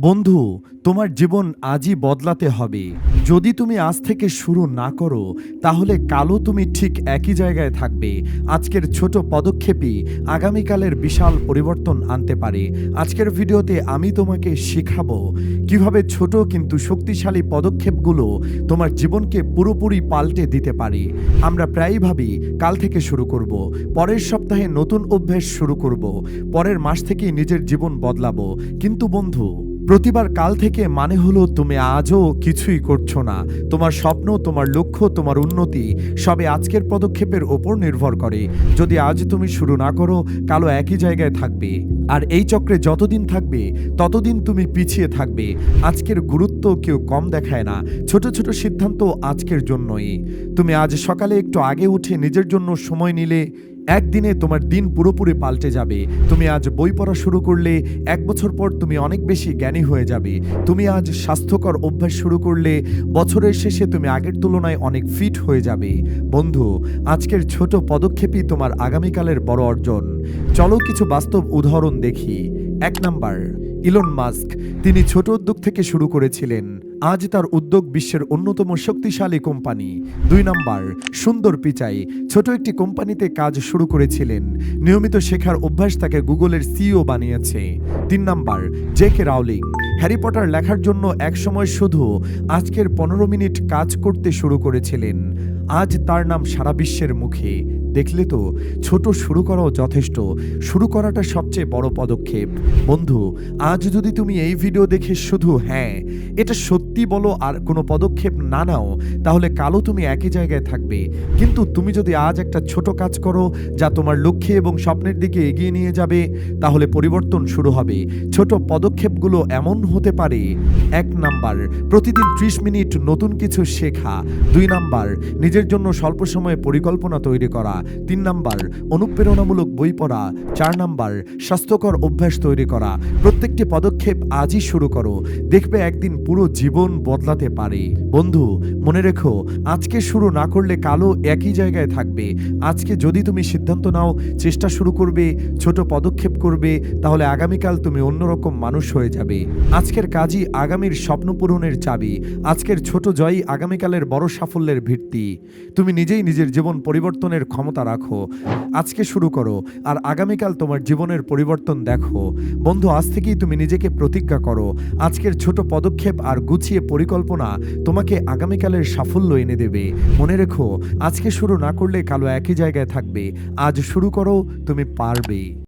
বন্ধু, তোমার জীবন আজই বদলাতে হবে। যদি তুমি আজ থেকে শুরু না করো, তাহলে কালও তুমি ঠিক একই জায়গায় থাকবে। আজকের ছোট পদক্ষেপই আগামীকালের বিশাল পরিবর্তন আনতে পারে। আজকের ভিডিওতে আমি তোমাকে শেখাবো কীভাবে ছোট কিন্তু শক্তিশালী পদক্ষেপগুলো তোমার জীবনকে পুরোপুরি পাল্টে দিতে পারে। আমরা প্রায়ই ভাবি, কাল থেকে শুরু করব, পরের সপ্তাহে নতুন অভ্যাস শুরু করব, পরের মাস থেকেই নিজের জীবন বদলাবো। কিন্তু বন্ধু প্রতিবার কাল থেকে মানে হলো তুমি আজও কিছুই করছ না। তোমার স্বপ্ন, তোমার লক্ষ্য, তোমার উন্নতি সবে আজকের পদক্ষেপের ওপর নির্ভর করে। যদি আজ তুমি শুরু না করো কালো একই জায়গায় থাকবে। আর এই চক্রে যতদিন থাকবে, ততদিন তুমি পিছিয়ে থাকবে। আজকের গুরুত্ব কেউ কম দেখায় না। ছোট ছোট সিদ্ধান্ত আজকের জন্যই। তুমি আজ সকালে একটু আগে উঠে নিজের জন্য সময় নিলে একদিনে তোমার দিন পুরোপুরি পাল্টে যাবে। তুমি আজ বই পড়া শুরু করলে, এক বছর পর তুমি অনেক বেশি জ্ঞানী হয়ে যাবে। তুমি আজ স্বাস্থ্যকর অভ্যাস শুরু করলে, বছরের শেষে তুমি আগের তুলনায় অনেক ফিট হয়ে যাবে। বন্ধু, আজকের ছোট পদক্ষেপই তোমার আগামীকালের বড় অর্জন। চলো কিছু বাস্তব উদাহরণ দেখি। এক নাম্বার ইলন মাস্ক। তিনি ছোট উদ্যোগ থেকে শুরু করেছিলেন। আজ তার উদ্যোগ বিশ্বের অন্যতম শক্তিশালী কোম্পানি। দুই নাম্বার, সুন্দর পিচাই। ছোট একটি কোম্পানিতে কাজ শুরু করেছিলেন। নিয়মিত শেখার অভ্যাস তাকে গুগলের সিইও বানিয়েছে। তিন number, J K Rowling Harry Potter লেখার জন্য একসময় শুধু আজকের পনেরো মিনিট কাজ করতে শুরু করেছিলেন। আজ তার নাম সারা বিশ্বের মুখে। দেখলে তো ছোট শুরু করাও যথেষ্ট। শুরু করাটা সবচেয়ে বড় পদক্ষেপ। বন্ধু, আজ যদি তুমি এই ভিডিও দেখে শুধু হ্যাঁ এটা সত্যি বলো আর কোনো পদক্ষেপ না নাও, তাহলে কালো তুমি একই জায়গায় থাকবে। কিন্তু তুমি যদি আজ একটা ছোট কাজ করো, যা তোমার লক্ষ্যে এবং স্বপ্নের দিকে এগিয়ে নিয়ে যাবে, তাহলে পরিবর্তন শুরু হবে। ছোট পদক্ষেপগুলো এমন হতে পারে। এক নাম্বার, প্রতিদিন ত্রিশ মিনিট নতুন কিছু শেখা। দুই নাম্বার, নিজের জন্য স্বল্প সময়ে পরিকল্পনা তৈরি করা। তিন নাম্বার, অনুপ্রেরণামূলক বই পড়া। চার নাম্বার, স্বাস্থ্যকর অভ্যাস তৈরি করা। প্রত্যেকটি পদক্ষেপ আজই শুরু করো। দেখবে একদিন পুরো জীবন বদলাতে পারে। বন্ধু, মনে রেখো, আজকে শুরু না করলে কালো একই জায়গায় থাকবে। আজকে যদি তুমি সিদ্ধান্ত নাও, চেষ্টা শুরু করবে, ছোট পদক্ষেপ করবে, তাহলে আগামীকাল তুমি অন্যরকম মানুষ হয়ে যাবে। আজকের কাজই আগামীর স্বপ্ন পূরণের চাবি। আজকের ছোট জয়ই আগামীকালের বড় সাফল্যের ভিত্তি। তুমি নিজেই নিজের জীবন পরিবর্তনের ক্ষমতা রাখো। আজকে শুরু করো আর আগামীকাল তোমার জীবনের পরিবর্তন দেখো। বন্ধু, আজ থেকেই তুমি নিজেকে প্রতিজ্ঞা করো। আজকের ছোট পদক্ষেপ আর গুছিয়ে পরিকল্পনা তোমাকে আগামীকালের সাফল্য এনে দেবে। মনে রেখো, আজকে শুরু না করলে কালো একই জায়গায় থাকবে। আজ শুরু করো, তুমি পারবে।